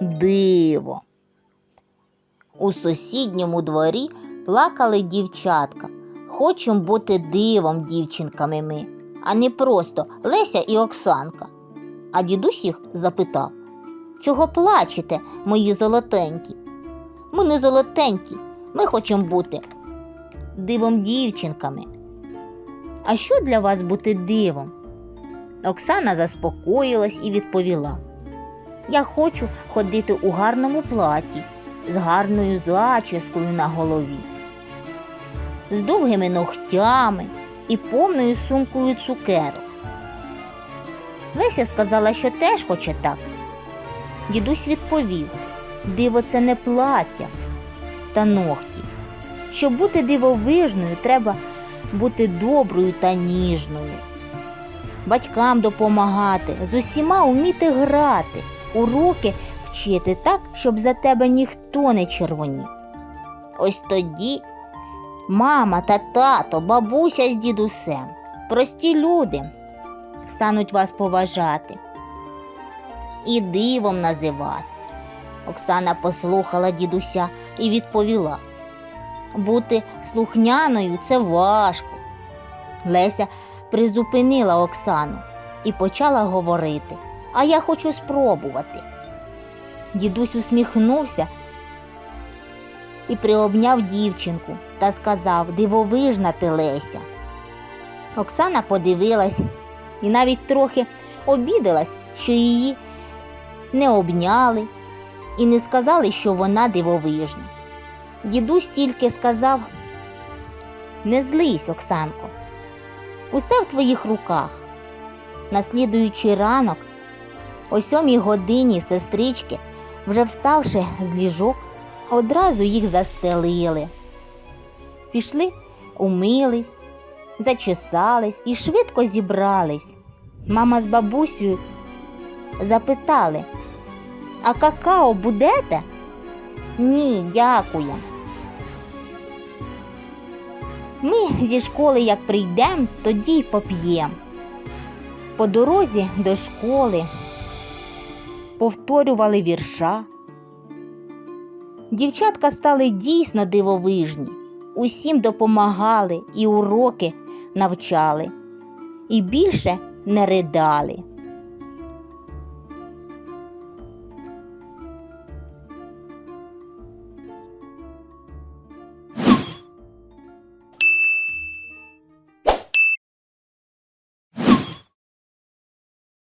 диво. У сусідньому дворі плакали дівчатка. Хочемо бути дивом, дівчинками ми, а не просто Леся і Оксанка. А дідусь їх запитав, чого плачете, мої золотенькі? Ми не золотенькі, ми хочемо бути дивом дівчинками. А що для вас бути дивом? Оксана заспокоїлась і відповіла: Я хочу ходити у гарному платі з гарною зачіскою на голові, з довгими ногтями і повною сумкою цукерок. Леся сказала, що теж хоче так. Дідусь відповів: диво це не плаття та ногті. Щоб бути дивовижною, треба бути доброю та ніжною. Батькам допомагати, з усіма вміти грати, уроки вчити так, щоб за тебе ніхто не червонів. Ось тоді мама та тато, бабуся з дідусем, прості люди стануть вас поважати і дивом називати. Оксана послухала дідуся і відповіла: бути слухняною це важко. Леся призупинила Оксану і почала говорити, а я хочу спробувати. Дідусь усміхнувся і приобняв дівчинку та сказав дивовижна ти Леся. Оксана подивилась і навіть трохи обідалась, що її не обняли і не сказали, що вона дивовижна. Дідусь тільки сказав: Не злись, Оксанко, усе в твоїх руках. Наслідуючи ранок, о сьомій годині сестрички, вже вставши з ліжок, одразу їх застелили. Пішли, умились, зачесались і швидко зібрались. Мама з бабусею запитали, а какао будете? Ні, дякую. Ми зі школи як прийдемо, тоді й поп'ємо. По дорозі до школи повторювали вірша. Дівчатка стали дійсно дивовижні, усім допомагали і уроки навчали, і більше не ридали.